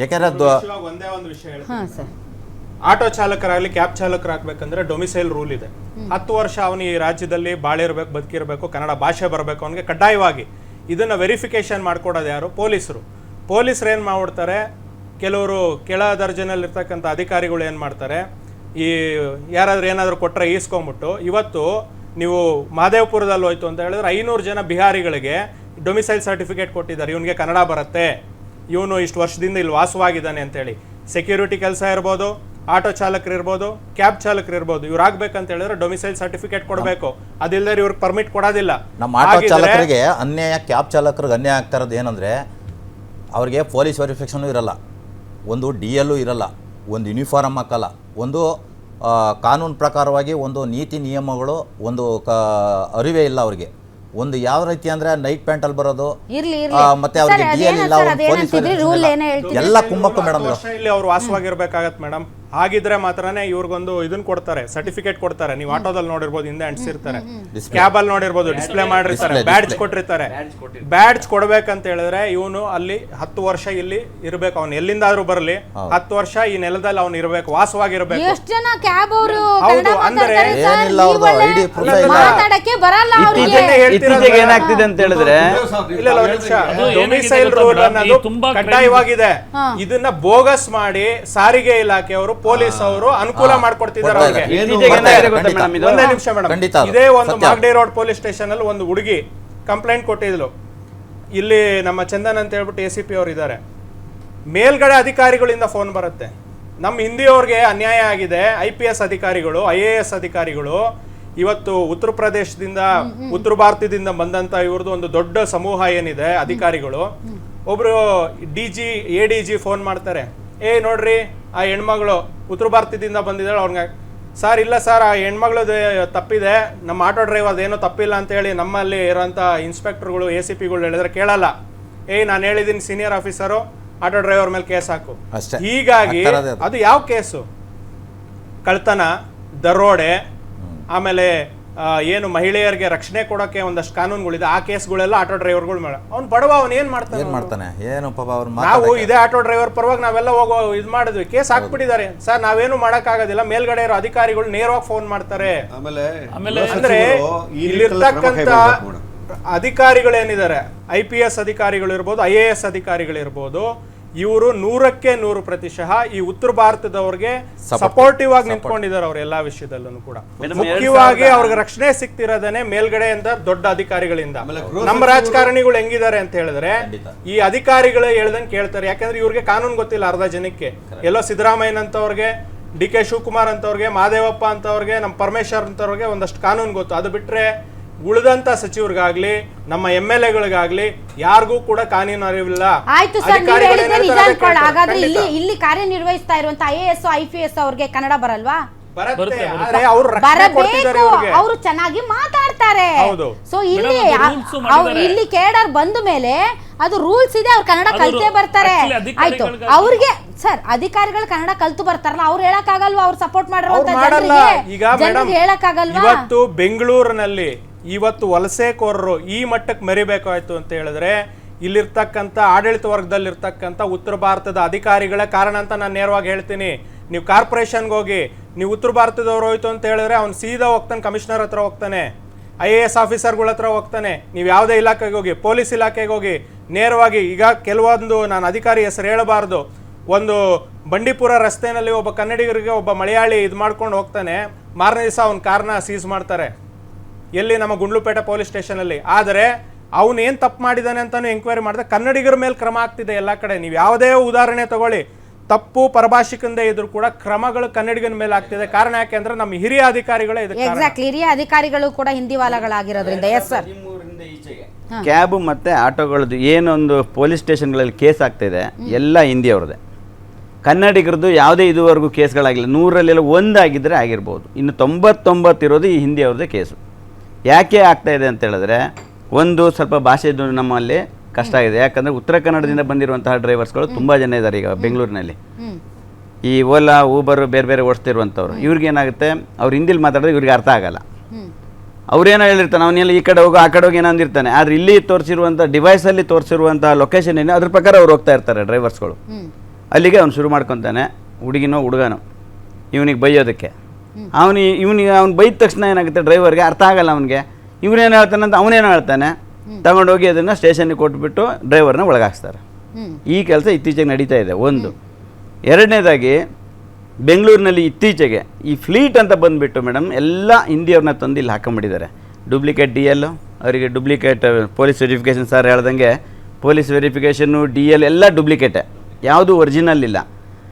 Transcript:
ಯಾಕೆಂದ್ರೆ ಇವಾಗ ಒಂದೇ ಒಂದು ವಿಷಯ ಹೇಳ್ತೀನಿ. ಹಾಂ ಸರ್. ಆಟೋ ಚಾಲಕರಾಗ್ಲಿ ಕ್ಯಾಬ್ ಚಾಲಕರಾಗಬೇಕಂದ್ರೆ ಡೊಮಿಸೈಲ್ ರೂಲ್ ಇದೆ. ಹತ್ತು ವರ್ಷ ಅವನು ಈ ರಾಜ್ಯದಲ್ಲಿ ಬಾಳಿರ್ಬೇಕು ಬದುಕಿರಬೇಕು ಕನ್ನಡ ಭಾಷೆ ಬರಬೇಕು ಅವನಿಗೆ ಕಡ್ಡಾಯವಾಗಿ ಇದನ್ನ ವೆರಿಫಿಕೇಶನ್ ಮಾಡ್ಕೊಡೋದು ಯಾರು? ಪೊಲೀಸರು. ಪೊಲೀಸರು ಏನು ಮಾಡ್ಬಿಡ್ತಾರೆ? ಕೆಲವರು ಕೆಳ ದರ್ಜೆನಲ್ಲಿ ಇರ್ತಕ್ಕಂಥ ಅಧಿಕಾರಿಗಳು ಏನು ಮಾಡ್ತಾರೆ? ಈ ಯಾರಾದ್ರೂ ಏನಾದರೂ ಕೊಟ್ಟರೆ ಈಸ್ಕೊಂಬಿಟ್ಟು ಇವತ್ತು ನೀವು ಮಾದೇವಪುರದಲ್ಲಿ ಹೋಯ್ತು ಅಂತ ಹೇಳಿದ್ರೆ ಐನೂರು ಜನ ಬಿಹಾರಿಗಳಿಗೆ ಡೊಮಿಸೈಲ್ ಸರ್ಟಿಫಿಕೇಟ್ ಕೊಟ್ಟಿದ್ದಾರೆ. ಇವನಿಗೆ ಕನ್ನಡ ಬರುತ್ತೆ. ಇವನು ಇಷ್ಟು ವರ್ಷದಿಂದ ಇಲ್ಲಿ ವಾಸವಾಗಿದ್ದಾನೆ ಅಂತೇಳಿ. ಸೆಕ್ಯೂರಿಟಿ ಕೆಲಸ ಇರ್ಬೋದು ಆಟೋ ಚಾಲಕರು ಇರ್ಬೋದು ಕ್ಯಾಬ್ ಚಾಲಕರು ಇರ್ಬೋದು ಇವ್ರು ಆಗ್ಬೇಕಂತ ಹೇಳಿದ್ರೆ ಡೊಮಿಸೈಲ್ ಸರ್ಟಿಫಿಕೇಟ್ ಕೊಡಬೇಕು. ಅದಿಲ್ಲದೆ ಇವ್ರಿಗೆ ಪರ್ಮಿಟ್ ಕೊಡೋದಿಲ್ಲ. ನಮ್ಮ ಆಟೋ ಚಾಲಕರಿಗೆ ಅನ್ಯಾಯ ಕ್ಯಾಬ್ ಚಾಲಕರಿಗೆ ಅನ್ಯಾಯ ಆಗ್ತಾ ಇರೋದು ಏನಂದರೆ ಅವ್ರಿಗೆ ಪೊಲೀಸ್ ವೆರಿಫಿಕೇಷನು ಇರಲ್ಲ. ಒಂದು ಡಿ ಎಲ್ಲು ಇರಲ್ಲ ಒಂದು ಯೂನಿಫಾರ್ಮ್ ಹಾಕಲ್ಲ ಒಂದು ಕಾನೂನು ಪ್ರಕಾರವಾಗಿ ಒಂದು ನೀತಿ ನಿಯಮಗಳು ಒಂದು ಕ ಅರಿವೇ ಇಲ್ಲ ಅವ್ರಿಗೆ. ಒಂದು ಯಾವ ರೀತಿ ಅಂದ್ರೆ ನೈಟ್ ಪ್ಯಾಂಟ್ ಅಲ್ಲಿ ಬರೋದು? ಇರ್ಲಿ ಆ, ಇರ್ಲಿ. ಮತ್ತೆ ಅವ್ರಿಗೆ ಸರ್ ಡಿ ಎಲ್ ಅದೇನೋ ಇಲ್ಲ ಸರ್ ಒಂದು ಪೊಲೀಸ್ ಅದೇನಂತಿದ್ರಿ ರೂಲ್ ಏನೋ ಹೇಳ್ತಿದ್ರಿ ಎಲ್ಲ ಕುಮ್ಮಕ್ಕು ಮೇಡಮ್ ವರ್ಷ ಇಲ್ಲಿ ಅವ್ರು ವಾಸವಾಗಿರ್ಬೇಕಾಗತ್ತೆ ಮೇಡಮ್ ಹಾಗಿದ್ರೆ ಮಾತ್ರನೇ ಇವ್ರಿಗೊಂದು ಇದನ್ನ ಕೊಡ್ತಾರೆ ಸರ್ಟಿಫಿಕೇಟ್ ಕೊಡ್ತಾರೆ. ನೀವು ಆಟೋದಲ್ಲಿ ನೋಡಿರ್ಬೋದು ಹಿಂದೆ ಅಂಟಿಸಿರ್ತಾರೆ. ಕ್ಯಾಬ್ ಅಲ್ಲಿ ನೋಡಿರ್ಬೋದು ಡಿಸ್ಪ್ಲೇ ಮಾಡಿರ್ತಾರೆ ಬ್ಯಾಡ್ಜ್. ಕೊಟ್ಟಿರ್ತಾರೆ. ಬ್ಯಾಡ್ಜ್ ಕೊಡ್ಬೇಕಂತ ಹೇಳಿದ್ರೆ ಇವನು ಅಲ್ಲಿ ಹತ್ತು ವರ್ಷ ಇಲ್ಲಿ ಇರಬೇಕು. ಅವ್ನು ಎಲ್ಲಿಂದಾದ್ರೂ ಬರಲಿ ಹತ್ತು ವರ್ಷ ಈ ನೆಲದಲ್ಲಿ ಅವ್ನು ಇರಬೇಕು ವಾಸವಾಗಿರ್ಬೇಕು. ಎಷ್ಟು ಜನ ಕ್ಯಾಬ್ ಅವರು ಹೌದು, ಕನ್ನಡ ಅಂದ್ರೆ ಸರ್, ಏನಿಲ್ಲ ನೀವು ಅವ್ರ್ದು ಒಳ್ಳೆ ಇಲ್ಲ. ಮಾತಾಡಕ್ಕೆ ಬರಲ್ಲ ಅವ್ರಿಗೆ. ಇದನ್ನೇ ಇತ್ತೀಚೆಗೆ ಏನಾಗ್ತಿದೆ ಅಂತ ಹೇಳಿದ್ರೆ ಇಲ್ಲ ಇಲ್ಲ, ಒಂದು ನಿಮಿಷ. ಅದು ಡೊಮಿಸೈಲ್ ರೂಲ್ ಅನ್ನೋದು ತುಂಬಾ ಕಡ್ಡಾಯವಾಗಿದೆ. ಇದನ್ನ ಬೋಗಸ್ ಮಾಡಿ ಸಾರಿಗೆ ಇಲಾಖೆಯವರು ಪೊಲೀಸ್ ಅವರು ಅನುಕೂಲ ಮಾಡಿಕೊಡ್ತಿದ್ದಾರೆ ಅವ್ರಿಗೆ. ಏನಾಗಿದೆ ಗೊತ್ತಾ ಖಂಡಿತ. ಇದು? ಒಂದೇ ನಿಮಿಷ ಮೇಡಮ್ ಖಂಡಿತ ಅದು. ಇದೇ ಒಂದು ಸತ್ಯ. ಮಾಗಡಿ ರೋಡ್ ಪೊಲೀಸ್ ಸ್ಟೇಷನ್ ಅಲ್ಲಿ ಒಂದು ಹುಡುಗಿ ಕಂಪ್ಲೇಂಟ್ ಕೊಟ್ಟಿದ್ಲು. ಇಲ್ಲಿ ನಮ್ಮ ಚಂದನ್ ಅಂತ ಹೇಳ್ಬಿಟ್ಟು ಎ ಸಿ ಪಿ ಅವ್ರು ಇದ್ದಾರೆ ಮೇಲ್ಗಡೆ ಅಧಿಕಾರಿಗಳಿಂದ ಫೋನ್ ಬರುತ್ತೆ. ನಮ್ಮ ಹಿಂದಿಯವ್ರಿಗೆ ಅನ್ಯಾಯ ಆಗಿದೆ. ಐ ಪಿ ಎಸ್ ಅಧಿಕಾರಿಗಳು ಐ ಎ ಎಸ್ ಅಧಿಕಾರಿಗಳು ಇವತ್ತು ಉತ್ತರ ಪ್ರದೇಶದಿಂದ ಉತ್ತರ ಭಾರತದಿಂದ ಬಂದಂತ ಇವ್ರದ್ದು ಒಂದು ದೊಡ್ಡ ಸಮೂಹ ಏನಿದೆ ಅಧಿಕಾರಿಗಳು. ಒಬ್ರು D G A D G phone ಮಾಡ್ತಾರೆ. ಏ ನೋಡ್ರಿ ಆ ಹೆಣ್ಮಗಳು ಉತ್ತರ ಭಾರತದಿಂದ ಬಂದಿದ್ದಾಳೆ ಅವ್ರಿಗೆ ಸರ್ ಇಲ್ಲ ಸರ್ ಆ ಹೆಣ್ಮಗಳು ತಪ್ಪಿದೆ. ನಮ್ಮ ಆಟೋ ಡ್ರೈವರ್ ಏನೋ ತಪ್ಪಿಲ್ಲ ಅಂತ ಹೇಳಿ ನಮ್ಮಲ್ಲಿ ಇರೋಂಥ ಇನ್ಸ್ಪೆಕ್ಟರ್ಗಳು ಎ ಸಿ ಪಿಗಳು ಹೇಳಿದ್ರೆ ಕೇಳಲ್ಲ. ಏಯ್ ನಾನು ಹೇಳಿದ್ದೀನಿ ಸೀನಿಯರ್ ಆಫೀಸರು ಆಟೋ ಡ್ರೈವರ್ ಮೇಲೆ ಕೇಸ್ ಹಾಕು. ಅಷ್ಟೇ. ಹೀಗಾಗಿ ಅದು. ಯಾವ ಕೇಸು? ಕಳ್ತನ ದರೋಡೆ ಆಮೇಲೆ ಏನು ಮಹಿಳೆಯರಿಗೆ ರಕ್ಷಣೆ ಕೊಡೋಕೆ ಒಂದಷ್ಟು ಕಾನೂನುಗಳಿದೆ. ಆ ಕೇಸ್ಗಳೆಲ್ಲ ಆಟೋ ಡ್ರೈವರ್ಗಳು ಮೇಡ. ಅವ್ನು ಬಡವ ಅವ್ನು ಏನು ಮಾಡ್ತಾನೆ ಏನು ಮಾಡ್ತಾನೆ? ಏನು ಪಾಪ ಅವ್ರು ನಾವು ಇದೇ ಆಟೋ ಡ್ರೈವರ್ ಪರವಾಗಿ ನಾವೆಲ್ಲ ಹೋಗೋ ಇದು ಮಾಡಿದ್ವಿ. ಕೇಸ್ ಹಾಕ್ಬಿಟ್ಟಿದ್ದಾರೆ. ಸರ್ ನಾವೇನು ಮಾಡೋಕ್ಕಾಗೋದಿಲ್ಲ. ಮೇಲ್ಗಡೆ ಇರೋ ಅಧಿಕಾರಿಗಳು ನೇರವಾಗಿ ಫೋನ್ ಮಾಡ್ತಾರೆ. ಆಮೇಲೆ ಆಮೇಲೆ ಅಂದ್ರೆ ಈ ಇಲ್ಲಿರ್ತಕ್ಕಂಥ. ಅಧಿಕಾರಿಗಳೇನಿದ್ದಾರೆ? ಐ ಪಿ ಎಸ್ ಅಧಿಕಾರಿಗಳಿರ್ಬೋದು ಐ ಎ ಎಸ್ ಅಧಿಕಾರಿಗಳಿರ್ಬೋದು ಇವರು ನೂರಕ್ಕೆ ನೂರು ಪ್ರತಿಶತ ಈ ಉತ್ತರ ಭಾರತದವ್ರಿಗೆ ಸಪೋರ್ಟಿವ್ ಆಗಿ ನಿಂತ್ಕೊಂಡಿದ್ದಾರೆ ಅವ್ರ ಎಲ್ಲಾ ವಿಷಯದಲ್ಲೂ ಕೂಡ. ಮುಖ್ಯವಾಗಿ ಅವ್ರಿಗೆ ರಕ್ಷಣೆ ಸಿಗ್ತಿರೋದೇನೆ ಮೇಲ್ಗಡೆಯಿಂದ ದೊಡ್ಡ ಅಧಿಕಾರಿಗಳಿಂದ. ನಮ್ಮ ರಾಜಕಾರಣಿಗಳು ಹೆಂಗಿದ್ದಾರೆ ಅಂತ ಹೇಳಿದ್ರೆ ಈ ಅಧಿಕಾರಿಗಳು ಹೇಳ್ದಂಗೆ ಕೇಳ್ತಾರೆ. ಯಾಕಂದ್ರೆ ಇವ್ರಿಗೆ ಕಾನೂನು ಗೊತ್ತಿಲ್ಲ ಅರ್ಧ ಜನಕ್ಕೆ. ಎಲ್ಲೋ ಸಿದ್ದರಾಮಯ್ಯನ ಅಂತವ್ರಿಗೆ ಡಿ ಕೆ ಶಿವಕುಮಾರ್ ಅಂತವ್ರಿಗೆ ಮಾದೇವಪ್ಪ ಅಂತವ್ರಿಗೆ ನಮ್ಮ ಪರಮೇಶ್ವರ್ ಅಂತವ್ರಿಗೆ ಒಂದಷ್ಟು ಕಾನೂನು ಗೊತ್ತು. ಅದು ಬಿಟ್ರೆ ಉಳಿದಂತ ಸಚಿವರಿಗಾಗ್ಲಿ ನಮ್ಮ ಎಂ ಎಲ್ ಎಗಳಿಗಾಗ್ಲಿ ಯಾರಿಗೂ ಕೂಡ ಕಾನೂನು ಅರಿವಿಲ್ಲ. ಆಯ್ತು ಸರ್ ನೀವು ಅಧಿಕಾರಿಗಳು ಹೇಳಿದ್ರೆ ನಿಜ ಅನ್ಕೊಳ್ಳ. ಹಾಗಾದ್ರೆ ಇಲ್ಲಿ ಇಲ್ಲಿ ಕಾರ್ಯನಿರ್ವಹಿಸ್ತಾ ಇರುವಂತ I A S I P S ಅವ್ರಿಗೆ ಕನ್ನಡ ಬರಲ್ವಾ? ಬರುತ್ತೆ. ಬರುತ್ತೆ, ಆದ್ರೆ ಅವ್ರು ರಕ್ಷಣೆ ಕೊಡ್ತಿದ್ದಾರೆ ಬರಬೇಕು ಇವ್ರಿಗೆ. ಅವರು ಚೆನ್ನಾಗಿ ಮಾತಾಡ್ತಾರೆ. ಹೌದು. ಸೊ ಇಲ್ಲಿ ಅದು ಅವ್ರು ಇಲ್ಲಿ ಕೇಡರ್ ಬಂದ ಮೇಲೆ ಅದು ರೂಲ್ಸ್ ಇದೆ ಅವ್ರು ಕನ್ನಡ ಅದು ಕಲ್ತೇ ಬರ್ತಾರೆ. actually ಆಯ್ತು. ಅಧಿಕಾರಿಗಳ್ಗೆ- ಅವ್ರಿಗೆ ಸರ್ ಅಧಿಕಾರಿಗಳು ಕನ್ನಡ ಕಲ್ತು ಬರ್ತಾರಲ್ಲ ಅವ್ರು ಹೇಳಕ್ಕಾಗಲ್ವಾ? ಅವ್ರು ಸಪೋರ್ಟ್ ಅವ್ರು ಮಾಡಿರುವಂತ ಮಾಡಲ್ಲ. ಜನರಿಗೆ? ಈಗ ಮೇಡಮ್ ಜನರಿಗೆ ಹೇಳಕ್ಕಾಗಲ್ವಾ? ಇವತ್ತು ಬೆಂಗಳೂರಿನಲ್ಲಿ ಇವತ್ತು ವಲಸೆಕೋರರು ಈ ಮಟ್ಟಕ್ಕೆ ಮೆರಿಬೇಕಾಯ್ತು ಅಂತ ಹೇಳಿದ್ರೆ, ಇಲ್ಲಿರ್ತಕ್ಕಂಥ ಆಡಳಿತ ವರ್ಗದಲ್ಲಿರ್ತಕ್ಕಂಥ ಉತ್ತರ ಭಾರತದ ಅಧಿಕಾರಿಗಳ ಕಾರಣ ಅಂತ ನಾನು ನೇರವಾಗಿ ಹೇಳ್ತೀನಿ. ನೀವು ಕಾರ್ಪೊರೇಷನ್ಗೆ ಹೋಗಿ, ನೀವು ಉತ್ತರ ಭಾರತದವ್ರು ಹೋಯ್ತು ಅಂತ ಹೇಳಿದ್ರೆ ಅವ್ನು ಸೀದಾ ಹೋಗ್ತಾನೆ, ಕಮಿಷನರ್ ಹತ್ರ ಹೋಗ್ತಾನೆ. ಐ ಎ ಎಸ್ ಆಫೀಸರ್ಗಳ ಹತ್ರ ಹೋಗ್ತಾನೆ. ನೀವು ಯಾವುದೇ ಇಲಾಖೆಗೆ ಹೋಗಿ, ಪೊಲೀಸ್ ಇಲಾಖೆಗೆ ಹೋಗಿ, ನೇರವಾಗಿ ಈಗ ಕೆಲವೊಂದು ನಾನು ಅಧಿಕಾರಿ ಹೆಸರು ಹೇಳಬಾರ್ದು. ಒಂದು ಬಂಡೀಪುರ ರಸ್ತೆಯಲ್ಲಿ ಒಬ್ಬ ಕನ್ನಡಿಗರಿಗೆ ಒಬ್ಬ ಮಲಯಾಳಿ ಇದು ಮಾಡ್ಕೊಂಡು ಹೋಗ್ತಾನೆ. ಮಾರನೇ ದಿವಸ ಅವ್ನ ಕಾರನ್ನ ಸೀಸ್ ಮಾಡ್ತಾರೆ. ಎಲ್ಲಿ ನಮ್ಮ ಗುಂಡ್ಲುಪೇಟೆ ಪೊಲೀಸ್ ಸ್ಟೇಷನಲ್ಲಿ. ಆದರೆ ಅವನು ಏನು ತಪ್ಪು ಮಾಡಿದ್ದಾನೆ ಅಂತಾನು ಎಂಕ್ವೈರಿ ಮಾಡಿದ್ರೆ ಕನ್ನಡಿಗರ ಮೇಲೆ ಕ್ರಮ ಆಗ್ತಿದೆ ಎಲ್ಲ ಕಡೆ. ನೀವು ಯಾವುದೇ ಉದಾಹರಣೆ ತಗೊಳ್ಳಿ. ತಪ್ಪು ಪರಭಾಷಿಕಂದೇ ಇದ್ರು ಕೂಡ ಕ್ರಮಗಳು ಕನ್ನಡಿಗನ ಮೇಲೆ ಆಗ್ತಿದೆ. ಕಾರಣ ಯಾಕೆ ಅಂದ್ರೆ ನಮ್ಮ ಹಿರಿಯ ಅಧಿಕಾರಿಗಳೇ ಇದಕ್ಕೆ. ಎಕ್ಸಾಕ್ಟ್ಲಿ ಹಿರಿಯ ಅಧಿಕಾರಿಗಳು ಕೂಡ ಹಿಂದಿ ವಾಲಗಳಾಗಿರೋದ್ರಿಂದ. ಎಸ್ ಸರ್ ಕ್ಯಾಬ್ ಮತ್ತೆ ಆಟೋಗಳದ್ದು ಏನೊಂದು ಪೊಲೀಸ್ ಸ್ಟೇಷನ್ಗಳಲ್ಲಿ ಕೇಸ್ ಆಗ್ತಿದೆ. ಎಲ್ಲ ಹಿಂದಿಯವ್ರದ್ದೇ. ಕನ್ನಡಿಗರದ್ದು ಯಾವುದೇ ಇದುವರೆಗೂ ಕೇಸ್ಗಳಾಗಿಲ್ಲ. ನೂರಲ್ಲೆಲ್ಲ ಒಂದಾಗಿದ್ದರೆ ಆಗಿರ್ಬೋದು. ಇನ್ನು ತೊಂಬತ್ತೊಂಬತ್ತಿರೋದು ಈ ಹಿಂದಿಯವ್ರದ್ದೇ ಕೇಸು. ಯಾಕೆ ಆಗ್ತಾ ಇದೆ ಅಂತ ಹೇಳಿದ್ರೆ ಒಂದು ಸ್ವಲ್ಪ ಭಾಷೆದು ನಮ್ಮಲ್ಲಿ ಕಷ್ಟ ಆಗಿದೆ ಯಾಕಂದರೆ ಉತ್ತರ ಕನ್ನಡದಿಂದ ಬಂದಿರುವಂತಹ ಡ್ರೈವರ್ಸ್ಗಳು ತುಂಬ ಜನ ಇದ್ದಾರೆ ಈಗ ಬೆಂಗಳೂರಿನಲ್ಲಿ. ಈ ಓಲಾ ಊಬರ್ ಬೇರೆ ಬೇರೆ ಓಡಿಸ್ತಿರುವಂಥವ್ರು. ಇವ್ರಿಗೆ ಏನಾಗುತ್ತೆ? ಅವ್ರು ಹಿಂದಿಲಿ ಮಾತಾಡಿದ್ರೆ ಇವ್ರಿಗೆ ಅರ್ಥ ಆಗಲ್ಲ. ಅವ್ರೇನೋ ಹೇಳಿರ್ತಾನೆ ಅವನೆಲ್ಲ ಈ ಕಡೆ ಹೋಗೋ ಆ ಕಡೆ ಹೋಗಿ ಏನೋ ಅಂದಿರ್ತಾನೆ. ಆದ್ರೆ ಇಲ್ಲಿ ತೋರಿಸಿರುವಂಥ ಡಿವೈಸಲ್ಲಿ ತೋರಿಸಿರುವಂಥ ಲೊಕೇಶನ್ ಏನು ಅದ್ರ ಪ್ರಕಾರ ಅವ್ರು ಹೋಗ್ತಾ ಇರ್ತಾರೆ ಡ್ರೈವರ್ಸ್ಗಳು. ಅಲ್ಲಿಗೆ ಅವ್ನು ಶುರು ಮಾಡ್ಕೊತಾನೆ ಹುಡುಗಿನೋ ಹುಡುಗನೋ ಇವನಿಗೆ ಬೈಯೋದಕ್ಕೆ. ಅವನು ಇವನಿಗೆ ಅವ್ನು ಬೈದ ತಕ್ಷಣ ಏನಾಗುತ್ತೆ ಡ್ರೈವರ್ಗೆ ಅರ್ಥ ಆಗಲ್ಲ ಅವನಿಗೆ. ಇವನೇನು ಹೇಳ್ತಾನೆ ಅಂತ ಅವನೇನು ಹೇಳ್ತಾನೆ? ತಗೊಂಡೋಗಿ ಅದನ್ನು ಸ್ಟೇಷನ್ಗೆ ಕೊಟ್ಬಿಟ್ಟು ಡ್ರೈವರ್ನ ಒಳಗಾಕ್ಸ್ತಾರೆ. ಈ ಕೆಲಸ ಇತ್ತೀಚೆಗೆ ನಡೀತಾ ಇದೆ. ಒಂದು. ಎರಡನೇದಾಗಿ ಬೆಂಗಳೂರಿನಲ್ಲಿ ಇತ್ತೀಚೆಗೆ ಈ ಫ್ಲೀಟ್ ಅಂತ ಬಂದುಬಿಟ್ಟು ಮೇಡಮ್ ಎಲ್ಲ ಹಿಂದಿಯವ್ರನ್ನ ತಂದು ಇಲ್ಲಿ ಹಾಕೊಂಬಿಟ್ಟಿದ್ದಾರೆ. ಡೂಪ್ಲಿಕೇಟ್ ಡಿ ಎಲ್ ಅವರಿಗೆ ಡೂಪ್ಲಿಕೇಟ್ ಪೊಲೀಸ್ ವೆರಿಫಿಕೇಷನ್ ಸರ್ ಹೇಳ್ದಂಗೆ ಪೊಲೀಸ್ ವೆರಿಫಿಕೇಷನ್ನು ಡಿ ಎಲ್ ಎಲ್ಲ ಡೂಪ್ಲಿಕೇಟೆ. ಯಾವುದು ಒರಿಜಿನಲ್ ಇಲ್ಲ.